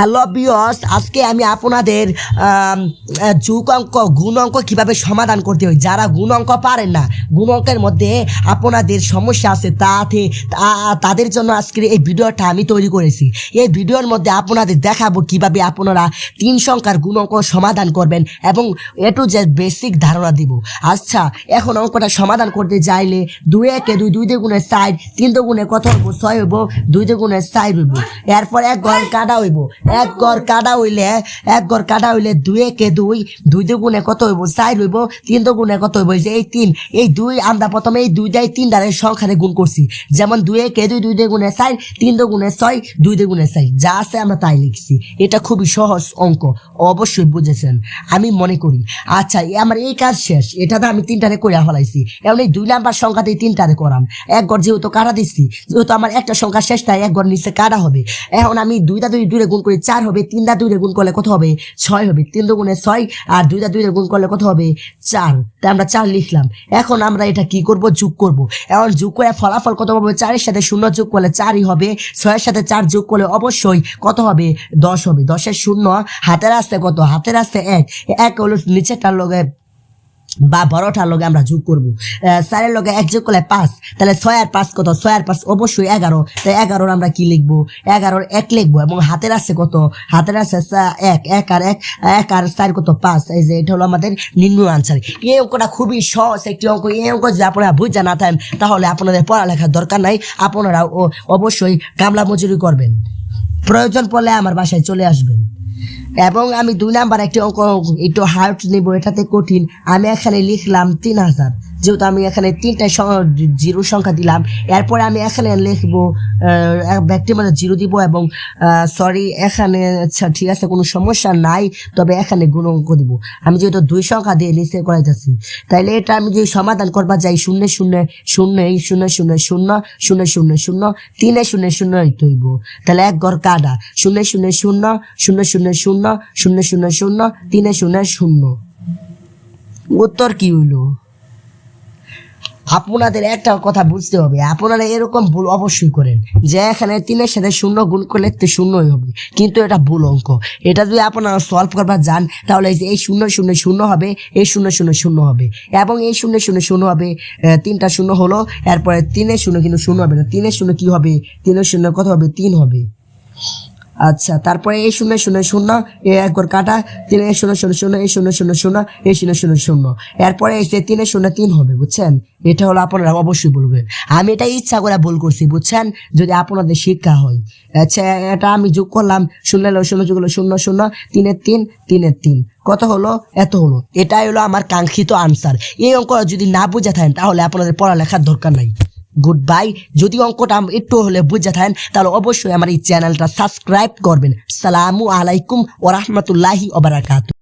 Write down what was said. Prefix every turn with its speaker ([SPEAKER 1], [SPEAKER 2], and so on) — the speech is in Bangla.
[SPEAKER 1] হ্যালো বিয়স আজকে আমি আপনাদের যুগ অঙ্ক, গুণ অঙ্ক কীভাবে সমাধান করতে হয়? যারা গুণ অঙ্ক পারেন না, গুণ অঙ্কের মধ্যে আপনাদের সমস্যা আছে, তাতে তাদের জন্য আজকের এই ভিডিওটা আমি তৈরি করেছি। এই ভিডিওর মধ্যে আপনাদের দেখাবো কীভাবে আপনারা তিন সংখ্যার গুণ অঙ্ক সমাধান করবেন এবং এ টু বেসিক ধারণা দিব। আচ্ছা এখন অঙ্কটা সমাধান করতে চাইলে দুই একে দুই দুই দুগুণে চার তিন দুগুণে কত হইব? ছয় হইব, দুই দুগুণে চার হইব। এরপর এক ঘর কাটা হইব। এক ঘর কাটা হইলে, এক ঘর কাটা হইলে দুই একে দুই দুই দুগুণে কত হইব? চার হইব, তিন দুগুণে কত হইব? যে এই তিন, এই দুই, আমরা প্রথমে এই দুইটাই তিন দ্বারের সংখ্যারে গুণ করছি। যেমন দুই একে দুই দুই দুগুণে চার, তিন দুগুণে ছয়, দুই দুগুণে চার। যা আছে আমরা তাই লিখছি। এটা খুবই সহজ অঙ্ক, অবশ্যই বুঝেছেন। আমি মনে করি। আচ্ছা আমার এই কাজ শেষ। এটাতে আমি তিনটারে করে ফেলাইছি। এমন এই দুই নাম্বার সংখ্যাতে তিনটারে করাম। এক ঘর যেহেতু কাটা দিচ্ছি, যেহেতু আমার একটা সংখ্যা শেষ, তাই এক ঘর নিচে কাটা হবে। এখন আমি দুইটা দুই দুইরে গুণ করে চার হবে, তিন দা দুইটা গুণ করলে কত হবে? ছয় হবে, তিন দুগুণে ছয় আর দুইটা দুইরে গুণ করলে কত হবে? চার। তাই আমরা চার লিখলাম। এখন আমরা এটা কি করব? যোগ করব। এখন যোগ করে ফলাফল কত হবে চারের সাথে শূন্য যোগ করলে চারই হবে। ছয়ের সাথে চার যোগ করলে অবশ্যই কত হবে? দশ হবে। দশের শূন্য। হাতের আসতে কত? হাতের আসতে এক। এক হলো নিচেরটার লগে বা বারোটার লগে আমরা যোগ করব। চারের লগে এক যোগ করলে পাঁচ, তাহলে ছয় আর পাঁচ কত? ছয় আর পাঁচ অবশ্যই এগারো। তাই এগারোর আমরা কি লিখব? এগারোর এক লিখব এবং হাতের আছে কত? হাতের আছে এক এক আর এক এক আর চার কত? পাঁচ। এই যে এটা হলো আমাদের নিম্ন আনসার এই অঙ্কটা খুবই সহজ একটি অঙ্ক। এই অঙ্ক যদি আপনারা বুঝে না থাকেন, তাহলে আপনাদের পড়ালেখার দরকার নাই। আপনারা অবশ্যই কামলা মজুরি করবেন। প্রয়োজন পড়লে আমার বাসায় চলে আসবেন। এবং আমি দুই নাম্বার একটি অঙ্ক, একটু হার্ড নেব, এটাতে কঠিন। আমি এখানে লিখলাম তিন হাজার। যেহেতু আমি এখানে তিনটা জিরো সংখ্যা দিলাম এরপরে আমি এখানে লিখব আহ, এক ব্যক্তি মানে জিরো দিব এবং সরি এখানে আচ্ছা ঠিক আছে কোনো সমস্যা নাই তবে এখানে গুণ অঙ্ক দিব আমি যেহেতু দুই সংখ্যা দিয়ে নিচে করাইতেছি তাইলে এটা আমি যদি সমাধান করবা যাই শূন্য শূন্য শূন্য শূন্য শূন্য শূন্য শূন্য শূন্য শূন্য তিনে শূন্য শূন্য হইব তাহলে এক ঘর কাটা শূন্য শূন্য শূন্য শূন্য শূন্য শূন্য শূন্য শূন্য শূন্য তিনে শূন্য শূন্য উত্তর কি হইল আপনাদের একটা কথা বুঝতে হবে, আপনারা এরকম ভুল অবশ্যই করেন যে এখানে তিনের সাথে শূন্য গুণ করলে তো শূন্যই হবে। কিন্তু এটা ভুল অঙ্ক। এটা যদি আপনারা সলভ করবার যান, তাহলে এই শূন্য শূন্য শূন্য হবে, এই শূন্য শূন্য শূন্য হবে। এবং এই শূন্য শূন্য শূন্য হবে তিনটা শূন্য হলো, এরপরে তিনের শূন্য কিন্তু শূন্য হবে না। তিনের শূন্য কি হবে? তিনের শূন্য কত হবে? তিন হবে। আচ্ছা তারপরে এই শূন্য শূন্য শূন্য এ একবার কাটা, তিন এই শূন্য শূন্য শূন্য, এই শূন্য শূন্য শূন্য, এই শূন্য শূন্য শূন্য। এরপরে এসে যে তিনের শূন্য, তিন হবে, বুঝছেন? এটা হলো আপনারা অবশ্যই বলবেন। আমি এটা ইচ্ছা করে ভুল করছি, বুঝছেন? যদি আপনাদের শিক্ষা হয়। আচ্ছা এটা আমি যোগ করলাম, শূন্য শূন্য, যোগ হলো শূন্য শূন্য, তিনের তিন তিনের তিন। কত হলো? এত হলো। এটাই হলো আমার কাঙ্ক্ষিত আনসার এই অঙ্ক যদি না বুঝে থাকেন, তাহলে আপনাদের পড়ালেখার দরকার নাই। গুড বাই যদি অঙ্কটা একটু হলে বুঝে থাকেন, তাহলে অবশ্যই আমার এই চ্যানেলটা সাবস্ক্রাইব করবেন। সালামু আলাইকুম ওরহমতুল্লাহি ওবারাকাতু